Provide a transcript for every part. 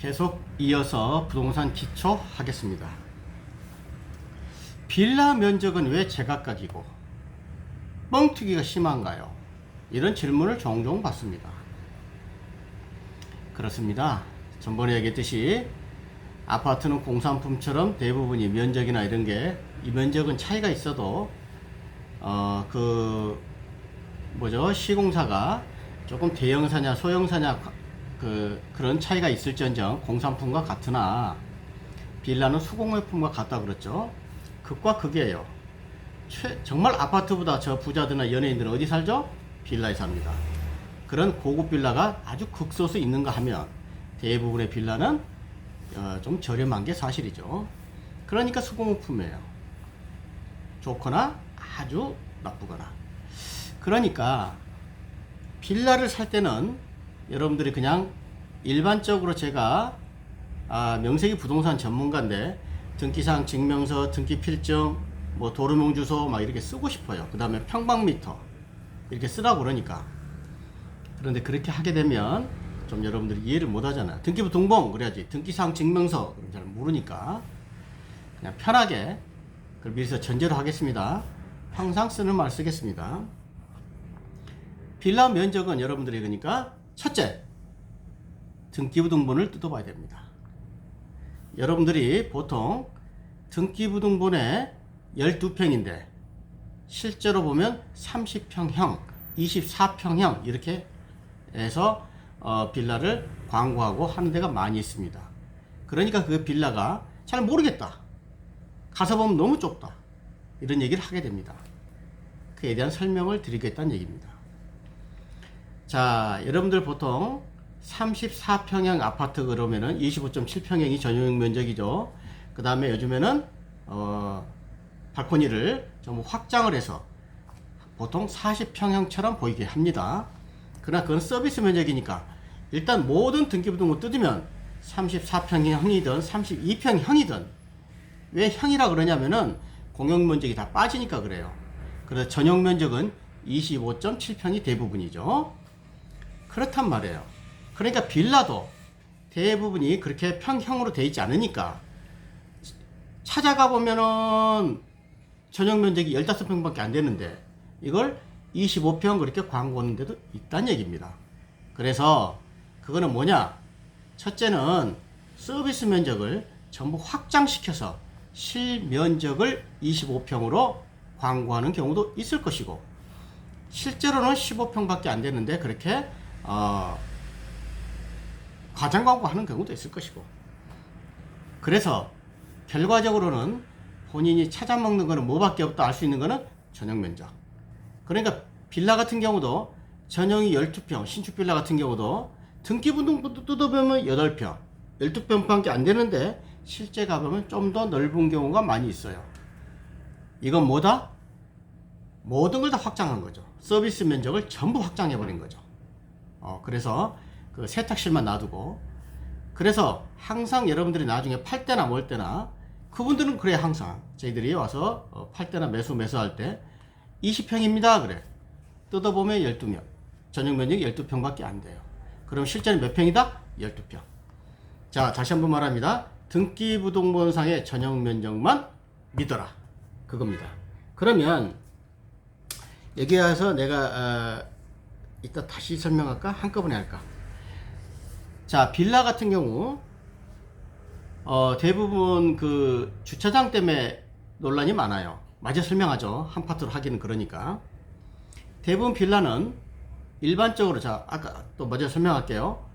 계속 이어서 부동산 기초 하겠습니다. 빌라 면적은 왜 제각각이고 뻥튀기가 심한가요? 이런 질문을 종종 받습니다. 그렇습니다. 전번에 얘기했듯이 아파트는 공산품처럼 대부분이 면적이나 이런 게 이 면적은 차이가 있어도 어 그 뭐죠 시공사가 조금 대형사냐 소형사냐 그 그런 차이가 있을지언정 공산품과 같으나 빌라는 수공예품과 같다 그랬죠. 극과 극이에요. 최, 정말 아파트보다 저 부자들이나 연예인들은 어디 살죠? 빌라에 삽니다. 그런 고급 빌라가 아주 극소수 있는가 하면 대부분의 빌라는 어, 좀 저렴한 게 사실이죠. 그러니까 수공예품이에요. 좋거나 아주 나쁘거나. 그러니까 빌라를 살 때는 여러분들이 그냥 일반적으로 제가 아, 명색이 부동산 전문가인데 등기상 증명서, 등기 필증, 뭐 도로명 주소 막 이렇게 쓰고 싶어요. 그 다음에 평방미터 이렇게 쓰라고 그러니까. 그런데 그렇게 하게 되면 좀 여러분들이 이해를 못 하잖아요. 등기부 등본 그래야지. 등기상 증명서 잘 모르니까 그냥 편하게 그걸 미리서 전제로 하겠습니다. 항상 쓰는 말 쓰겠습니다. 빌라 면적은 여러분들이 그러니까 첫째 등기부 등본을 뜯어봐야 됩니다. 여러분들이 보통 등기부 등본에 12평인데 실제로 보면 30평형, 24평형 이렇게 해서 어, 빌라를 광고하고 하는 데가 많이 있습니다. 그러니까 그 빌라가 잘 모르겠다. 가서 보면 너무 좁다. 이런 얘기를 하게 됩니다. 그에 대한 설명을 드리겠다는 얘기입니다. 자, 여러분들 보통 34평형 아파트 그러면은 25.7평형이 전용 면적이죠. 그 다음에 요즘에는 어, 발코니를 전부 확장을 해서 보통 40평형처럼 보이게 합니다. 그러나 그건 서비스 면적이니까 일단 모든 등기부등본 뜯으면 34평형이든 32평형이든 왜 형이라 그러냐면은 공용 면적이 다 빠지니까 그래요. 그래서 전용 면적은 25.7평이 대부분이죠. 그렇단 말이에요. 그러니까 빌라도 대부분이 그렇게 평형으로 돼 있지 않으니까 찾아가 보면은 전용 면적이 15평밖에 안 되는데 이걸 25평 그렇게 광고하는 데도 있다는 얘기입니다. 그래서 그거는 뭐냐? 첫째는 서비스 면적을 전부 확장시켜서 실면적을 25평으로 광고하는 경우도 있을 것이고 실제로는 15평밖에 안 되는데 그렇게 어, 과장 광고하는 경우도 있을 것이고. 그래서 결과적으로는 본인이 찾아먹는 거는 뭐밖에 없다 알 수 있는 거는 전용 면적. 그러니까 빌라 같은 경우도 전용이 12평 신축 빌라 같은 경우도 등기부등본도 뜯어보면 8평 12평밖에 안 되는데 실제 가보면 좀 더 넓은 경우가 많이 있어요. 이건 뭐다? 모든 걸 다 확장한 거죠. 서비스 면적을 전부 확장해 버린 거죠. 어, 그래서 그 세탁실만 놔두고. 그래서 항상 여러분들이 나중에 팔 때나 뭘 때나 그분들은 그래 항상. 저희들이 와서 어, 팔 때나 매수 매수할 때 20평입니다. 그래. 뜯어보면 12명. 전용 면적이 12평 밖에 안 돼요. 그럼 실제는 몇 평이다? 12평. 자 다시 한번 말합니다. 등기부등본상의 전용 면적만 믿어라. 그겁니다. 그러면 여기 와서 내가 어, 이따 다시 설명할까? 한꺼번에 할까? 자, 빌라 같은 경우, 어, 대부분 그 주차장 때문에 논란이 많아요. 마저 설명하죠. 한 파트로 하기는 그러니까. 대부분 빌라는 일반적으로, 자, 아까 또 먼저 설명할게요.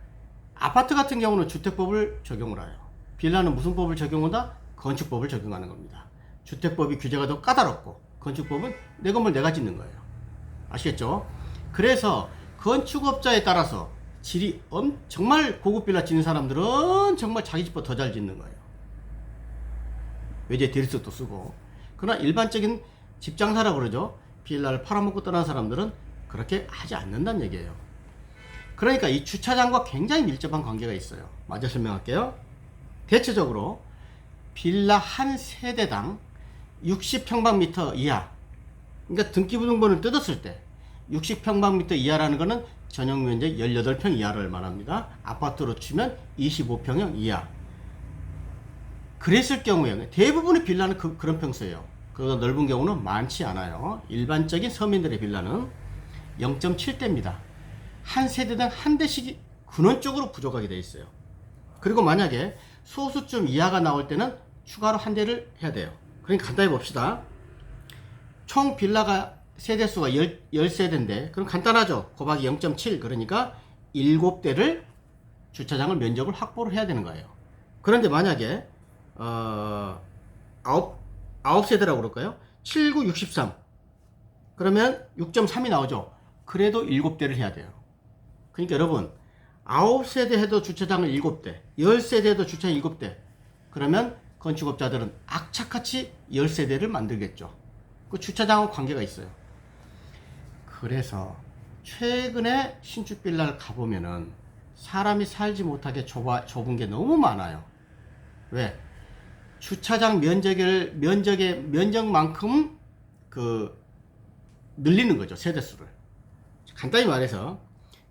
아파트 같은 경우는 주택법을 적용을 해요. 빌라는 무슨 법을 적용한다? 건축법을 적용하는 겁니다. 주택법이 규제가 더 까다롭고, 건축법은 내 건물 내가 짓는 거예요. 아시겠죠? 그래서 건축업자에 따라서 질이 엄, 정말 고급 빌라 짓는 사람들은 정말 자기 집보다 더 잘 짓는 거예요. 외제 대리석도 쓰고. 그러나 일반적인 집장사라고 그러죠. 빌라를 팔아먹고 떠난 사람들은 그렇게 하지 않는다는 얘기예요. 그러니까 이 주차장과 굉장히 밀접한 관계가 있어요. 마저 설명할게요. 대체적으로 빌라 한 세대당 60평방미터 이하 그러니까 등기부등본을 뜯었을 때 60평방미터 이하라는 거는 전용 면적 18평 이하를 말합니다. 아파트로 치면 25평형 이하. 그랬을 경우에 대부분의 빌라는 그, 그런 평수예요. 그 넓은 경우는 많지 않아요. 일반적인 서민들의 빌라는 0.7대입니다. 한 세대당 한 대씩 근원적으로 부족하게 되어 있어요. 그리고 만약에 소수점 이하가 나올 때는 추가로 한 대를 해야 돼요. 그러니까 간단히 봅시다. 총 빌라가 세대수가 10, 10세대인데 그럼 간단하죠. 곱하기 0.7 그러니까 7대를 주차장을 면적을 확보를 해야 되는 거예요. 그런데 만약에 어, 9, 9세대라고 그럴까요? 7, 9, 63 그러면 6.3이 나오죠. 그래도 7대를 해야 돼요. 그러니까 여러분 9세대 해도 주차장을 7대 10세대 해도 주차장 7대 그러면 건축업자들은 악착같이 10세대를 만들겠죠. 그 주차장하고 관계가 있어요. 그래서 최근에 신축 빌라를 가보면은 사람이 살지 못하게 좁아, 좁은 게 너무 많아요. 왜? 주차장 면적을, 면적의, 면적만큼 그, 늘리는 거죠. 세대수를. 간단히 말해서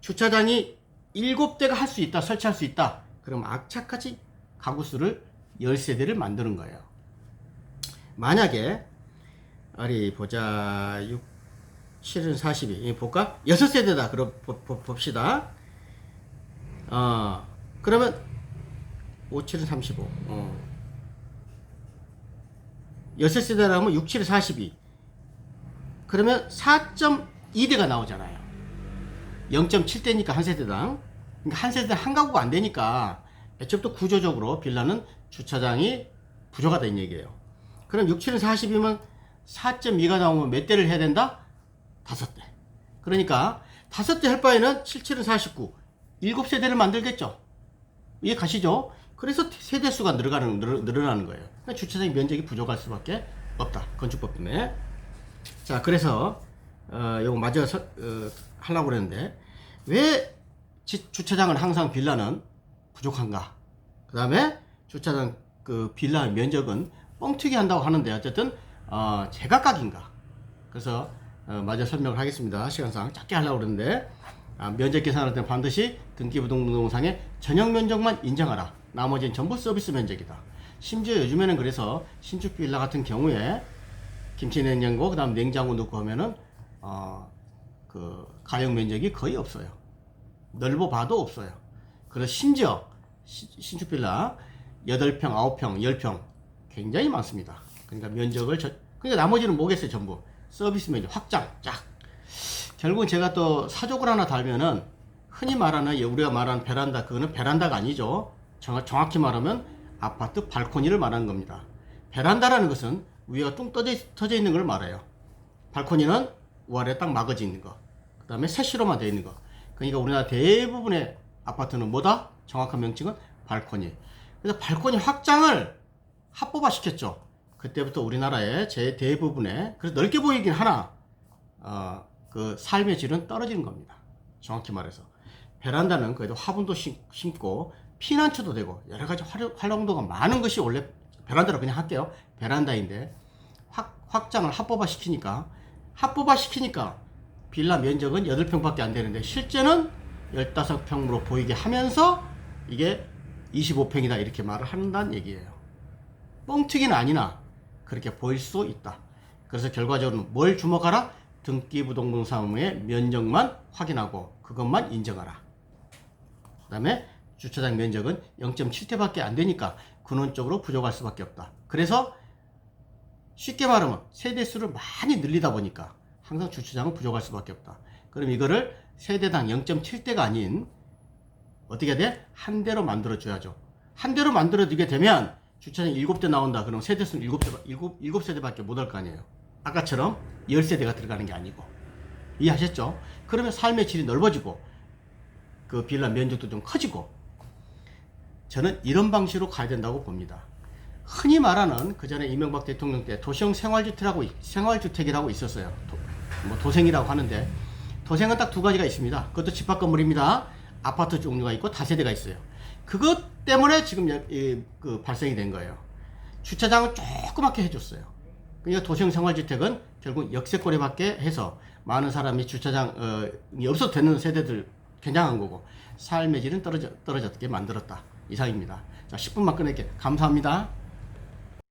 주차장이 7대가 할 수 있다, 설치할 수 있다. 그럼 악착같이 가구 수를 10세대를 만드는 거예요. 만약에 아리 보자 6 7은 42 이. 볼까? 6세대다. 그럼 봅시다. 어 그러면 5 7은 35 어. 6세대라면 6 7은 42 그러면 4.2대가 나오잖아요. 0.7대니까 한 세대당. 그러니까 한 세대 한 가구가 안 되니까 애초부터 구조적으로 빌라는 주차장이 부족하다는 얘기예요. 그럼 6, 7은 40이면 4.2가 나오면 몇 대를 해야 된다? 다섯 대. 그러니까 다섯 대 할 바에는 7, 7은 49. 일곱 세대를 만들겠죠. 이해 가시죠? 그래서 세대 수가 늘어가는 늘, 늘어나는 거예요. 그러니까 주차장 면적이 부족할 수밖에 없다. 건축법 때문에. 자, 그래서 어, 요거 마저 서, 어, 하려고 그랬는데 왜 지- 주차장은 항상 빌라는 부족한가? 그 다음에 주차장 그 빌라 면적은 뻥튀기 한다고 하는데 어쨌든 어, 제각각인가? 그래서 어, 마저 설명을 하겠습니다. 시간상 짧게 하려고 그러는데 아, 면적 계산할 때 반드시 등기부등본상의 전용 면적만 인정하라. 나머지는 전부 서비스 면적이다. 심지어 요즘에는 그래서 신축 빌라 같은 경우에 김치 냉장고 그다음 냉장고 넣고 하면은 어, 그 가용 면적이 거의 없어요. 넓어 봐도 없어요. 그래서 심지어 시- 신축 빌라 8평, 9평, 10평 굉장히 많습니다. 그러니까 면적을 저, 그러니까 나머지는 뭐겠어요, 전부. 서비스 면적 확장 쫙. 결국은 제가 또 사족을 하나 달면은 흔히 말하는 우리가 말하는 베란다 그거는 베란다가 아니죠. 정, 정확히 말하면 아파트 발코니를 말하는 겁니다. 베란다라는 것은 위가 뚱 떠져, 있- 터져 있는 걸 말해요. 발코니는 우아래 딱 막아져 있는 거. 그 다음에 세시로만 되어 있는 거. 그러니까 우리나라 대부분의 아파트는 뭐다? 정확한 명칭은 발코니. 그래서 발코니 확장을 합법화 시켰죠. 그때부터 우리나라의 제 대부분의, 그래서 넓게 보이긴 하나, 어, 그 삶의 질은 떨어지는 겁니다. 정확히 말해서. 베란다는 그래도 화분도 심- 심고, 피난처도 되고, 여러 가지 활용, 활용도가 많은 것이 원래 베란다로 그냥 할게요. 베란다인데, 확, 확장을 합법화 시키니까, 합법화 시키니까, 빌라 면적은 8평밖에 안 되는데, 실제는 15평으로 보이게 하면서, 이게 25평이다, 이렇게 말을 한다는 얘기예요. 뻥튀기는 아니나, 그렇게 보일 수 있다. 그래서 결과적으로 뭘 주목하라? 등기부등본사무의 면적만 확인하고, 그것만 인정하라. 그 다음에 주차장 면적은 0.7대밖에 안 되니까 근원적으로 부족할 수밖에 없다. 그래서 쉽게 말하면 세대수를 많이 늘리다 보니까 항상 주차장은 부족할 수밖에 없다. 그럼 이거를 세대당 0.7대가 아닌 어떻게 돼? 한 대로 만들어 줘야죠. 한 대로 만들어 주게 되면 주차장 7대 나온다. 그럼 세대수는 7대, 7, 7세대밖에 못 할 거 아니에요. 아까처럼 10세대가 들어가는 게 아니고. 이해하셨죠? 그러면 삶의 질이 넓어지고 그 빌라 면적도 좀 커지고 저는 이런 방식으로 가야 된다고 봅니다. 흔히 말하는 그 전에 이명박 대통령 때 도시형 생활주택이라고 있- 생활주택이라고 있었어요. 도, 뭐 도생이라고 하는데 도생은 딱 두 가지가 있습니다. 그것도 집합 건물입니다. 아파트 종류가 있고 다세대가 있어요. 그것 때문에 지금 그 발생이 된 거예요. 주차장을 조그맣게 해줬어요. 그러니까 도시형 생활주택은 결국 역세권에 밖에 해서 많은 사람이 주차장 어, 이 없어도 되는 세대들 굉장한 거고 삶의 질은 떨어져, 떨어졌게 만들었다 이상입니다 자 10분만 끊을게 감사합니다